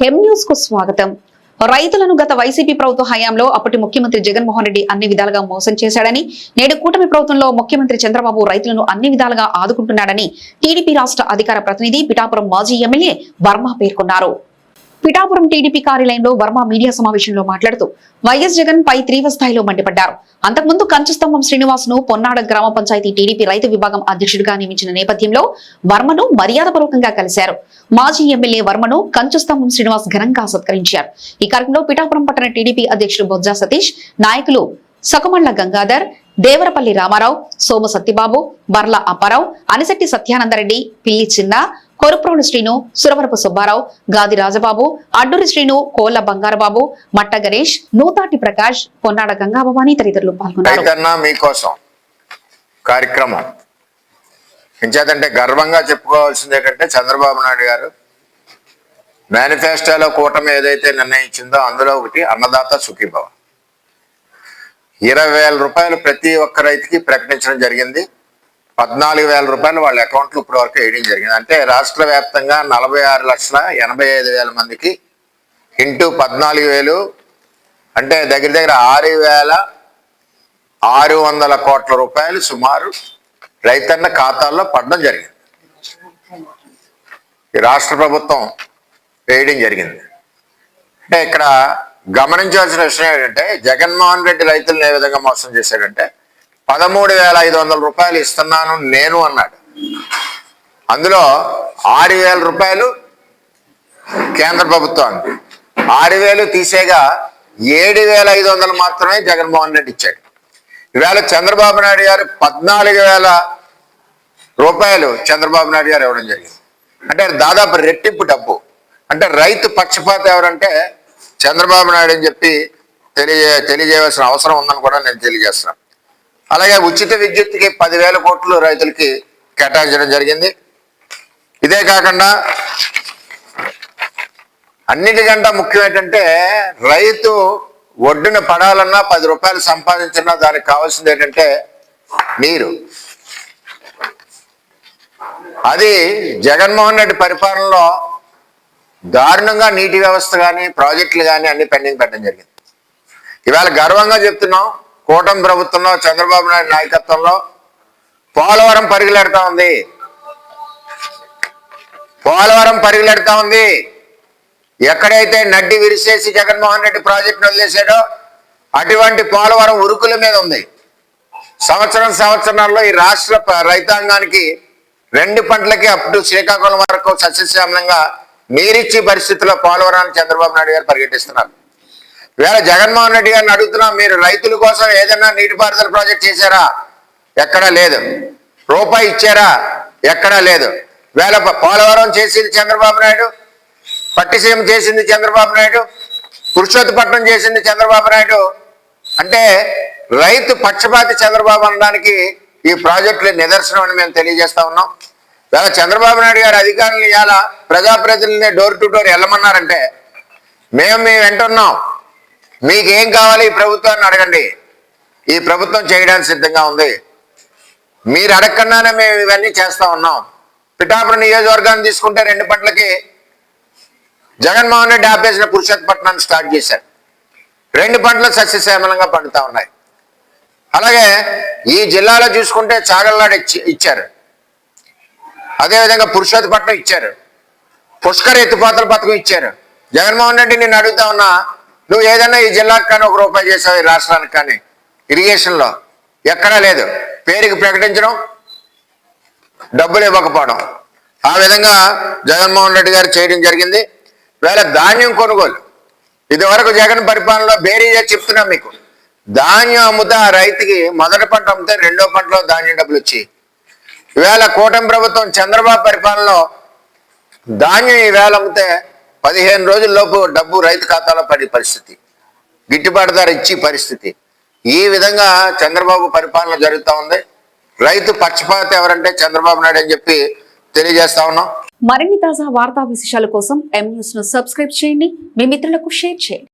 Him న్యూస్కు స్వాగతం. రైతులను గత వైసీపీ ప్రభుత్వ హయాంలో అప్పటి ముఖ్యమంత్రి జగన్మోహన్ రెడ్డి అన్ని విధాలుగా మోసం చేశాడని నేడు కూటమి ప్రభుత్వంలో ముఖ్యమంత్రి చంద్రబాబు రైతులను అన్ని విధాలుగా ఆదుకుంటున్నాడని టీడీపీ రాష్ట్ర అధికార ప్రతినిధి పిఠాపురం మాజీ ఎమ్మెల్యే వర్మ పేర్కొన్నారు. పిఠాపురం టీడీపీ కార్యాలయంలో వర్మ మీడియా సమావేశంలో మాట్లాడుతూ వైఎస్ జగన్ పై తీవ్ర స్థాయిలో మండిపడ్డారు. అంతకుముందు కంచుస్తంభం శ్రీనివాస్ను పొన్నాడ గ్రామ పంచాయతీ టీడీపీ రైతు విభాగం అధ్యక్షుడిగా నియమించిన నేపథ్యంలో వర్మను మర్యాదపూర్వకంగా కలిశారు. మాజీ ఎమ్మెల్యే వర్మను కంచుస్తంభం శ్రీనివాస్ ఘనంగా సత్కరించారు. ఈ కార్యక్రమంలో పిఠాపురం పట్టణ టీడీపీ అధ్యక్షుడు బొజ్జా సతీష్ నాయకులు సకుమళ్ళ గంగాధర్ దేవరపల్లి రామారావు సోమ సత్యబాబు బర్ల అప్పారావు అనిశెట్టి సత్యానందరెడ్డి పిల్లి చిన్న కొరుప్రోడు శ్రీను సురవరపు సుబ్బారావు గాది రాజబాబు అడ్డూరి శ్రీను కోళ్ళ బంగారబాబు మట్ట గణేష్ నూతాటి ప్రకాష్ పొన్నాడ గంగాభవాని తదితరులు పాల్గొన్నారు. మీకోసం కార్యక్రమం. ఎంచేతంటే గర్వంగా చెప్పుకోవాల్సింది ఏంటంటే చంద్రబాబు నాయుడు గారు మేనిఫెస్టోలో కూటమి ఏదైతే నిర్ణయించిందో అందులో ఒకటి అన్నదాత సుఖీభవ. ఇరవై వేల రూపాయలు ప్రతి ఒక్క రైతుకి ప్రకటించడం జరిగింది. పద్నాలుగు వేల రూపాయలు వాళ్ళ అకౌంట్లు ఇప్పటి వరకు వేయడం జరిగింది. అంటే రాష్ట్ర వ్యాప్తంగా నలభై ఆరు లక్షల ఎనభై ఐదు వేల మందికి ఇంటూ పద్నాలుగు వేలు అంటే దగ్గర దగ్గర ఆరు వేల ఆరు వందల కోట్ల రూపాయలు సుమారు రైతన్న ఖాతాల్లో పడడం జరిగింది. ఈ రాష్ట్ర ప్రభుత్వం వేయడం జరిగింది. అంటే ఇక్కడ గమనించాల్సిన విషయం ఏంటంటే జగన్మోహన్ రెడ్డి రైతులను ఏ విధంగా మోసం చేశాడంటే పదమూడు వేల ఐదు వందల రూపాయలు ఇస్తున్నాను నేను అన్నాడు. అందులో ఆరు వేల రూపాయలు కేంద్ర ప్రభుత్వానికి ఆరు వేలు తీసేగా ఏడు వేల ఐదు వందలు మాత్రమే జగన్మోహన్ రెడ్డి ఇచ్చాడు. ఈవేళ చంద్రబాబు నాయుడు గారు పద్నాలుగు వేల రూపాయలు చంద్రబాబు నాయుడు గారు ఇవ్వడం జరిగింది. అంటే దాదాపు రెట్టింపు డబ్బు. అంటే రైతు పక్షపాత ఎవరంటే చంద్రబాబు నాయుడు అని చెప్పి తెలియజే తెలియజేయవలసిన అవసరం ఉందని కూడా నేను తెలియజేస్తున్నాను. అలాగే ఉచిత విద్యుత్కి పదివేల కోట్లు రైతులకి కేటాయించడం జరిగింది. ఇదే కాకుండా అన్నిటికంటే ముఖ్యం ఏంటంటే రైతు ఒడ్డున పడాలన్నా పది రూపాయలు సంపాదించినా దానికి కావాల్సింది ఏంటంటే నీరు. అది జగన్మోహన్ రెడ్డి పరిపాలనలో దారుణంగా నీటి వ్యవస్థ కానీ ప్రాజెక్టులు కానీ అన్ని పెండింగ్ పెట్టడం జరిగింది. ఇవాళ గర్వంగా చెప్తున్నాం కూటమి ప్రభుత్వంలో చంద్రబాబు నాయుడు నాయకత్వంలో పోలవరం పరుగులెడతా ఉంది. పోలవరం పరుగులెడతా ఉంది. ఎక్కడైతే నడ్డి విరిసేసి జగన్మోహన్ రెడ్డి ప్రాజెక్టును వదిలేశాడో అటువంటి పోలవరం ఉరుకుల మీద ఉంది. సంవత్సరం సంవత్సరాల్లో ఈ రాష్ట్ర రైతాంగానికి రెండు పంటలకి అప్ టు శ్రీకాకుళం వరకు సస్యశ్యామలంగా నీరిచ్చే పరిస్థితుల్లో పోలవరాన్ని చంద్రబాబు నాయుడు గారు పర్యటిస్తున్నారు వేళ జగన్మోహన్ రెడ్డి గారిని అడుగుతున్నాం మీరు రైతుల కోసం ఏదైనా నీటిపారుదల ప్రాజెక్ట్ చేశారా? ఎక్కడా లేదు. రూపాయి ఇచ్చారా? ఎక్కడా లేదు. వేళ పోలవరం చేసింది చంద్రబాబు నాయుడు పట్టిసీమ చేసింది చంద్రబాబు నాయుడు పురుషోత్తపట్నం చేసింది చంద్రబాబు నాయుడు. అంటే రైతు పక్షపాతి చంద్రబాబు అనడానికి ఈ ప్రాజెక్టులు నిదర్శనం అని మేము తెలియజేస్తా ఉన్నాం. వేళ చంద్రబాబు నాయుడు గారు అధికారులను ఇవాళ ప్రజాప్రతినిధిని డోర్ టు డోర్ వెళ్ళమన్నారంటే మేము మేము వెంటున్నాం. మీకేం కావాలి ఈ ప్రభుత్వాన్ని అడగండి. ఈ ప్రభుత్వం చేయడానికి సిద్ధంగా ఉంది. మీరు అడగకుండానే మేము ఇవన్నీ చేస్తూ ఉన్నాం. పిఠాపురం నియోజకవర్గాన్ని తీసుకుంటే రెండు పంటలకి జగన్మోహన్ రెడ్డి ఆపేసిన పురుషోత్పట్నాన్ని స్టార్ట్ చేశారు. రెండు పంటలు సస్యశ్యామలంగా పండుతా ఉన్నాయి. అలాగే ఈ జిల్లాలో చూసుకుంటే చాగల్లాడ ఇచ్చి- ఇచ్చారు. అదేవిధంగా పురుషోత్పట్నం ఇచ్చారు. పుష్కర ఎత్తిపోతల పథకం ఇచ్చారు. జగన్మోహన్ రెడ్డి నేను అడుగుతా ఉన్నా నువ్వు ఏదైనా ఈ జిల్లాకు కానీ ఒక రూపాయి చేసావు ఈ రాష్ట్రానికి కానీ ఇరిగేషన్లో ఎక్కడా లేదు. పేరుకి ప్రకటించడం డబ్బులు ఇవ్వకపోవడం. ఆ విధంగా జగన్మోహన్ రెడ్డి గారు చేయడం జరిగింది. వేళ ధాన్యం కొనుగోలు. ఇదివరకు జగన్ పరిపాలనలో బేరీగా చెప్తున్నా మీకు. ధాన్యం అమ్ముతా ఆ రైతుకి మొదటి పంట అమ్మితే రెండో పంటలో ధాన్యం డబ్బులు వచ్చి ఈవేళ కూటమి ప్రభుత్వం చంద్రబాబు పరిపాలనలో ధాన్యం ఈవేళ అమ్మితే పదిహేను రోజుల్లోపు డబ్బు రైతు ఖాతాలో పడే పరిస్థితి. గిట్టుబాటు ధర ఇచ్చి పరిస్థితి. ఈ విధంగా చంద్రబాబు పరిపాలన జరుగుతూ ఉంది. రైతు పక్షపాత ఎవరంటే చంద్రబాబు నాయుడు అని చెప్పి తెలియజేస్తా ఉన్నాం. మరిన్ని తాజా వార్తా విశేషాల కోసం ఎం న్యూస్ను సబ్స్క్రైబ్ చేయండి. మీ మిత్రులకు షేర్ చేయండి.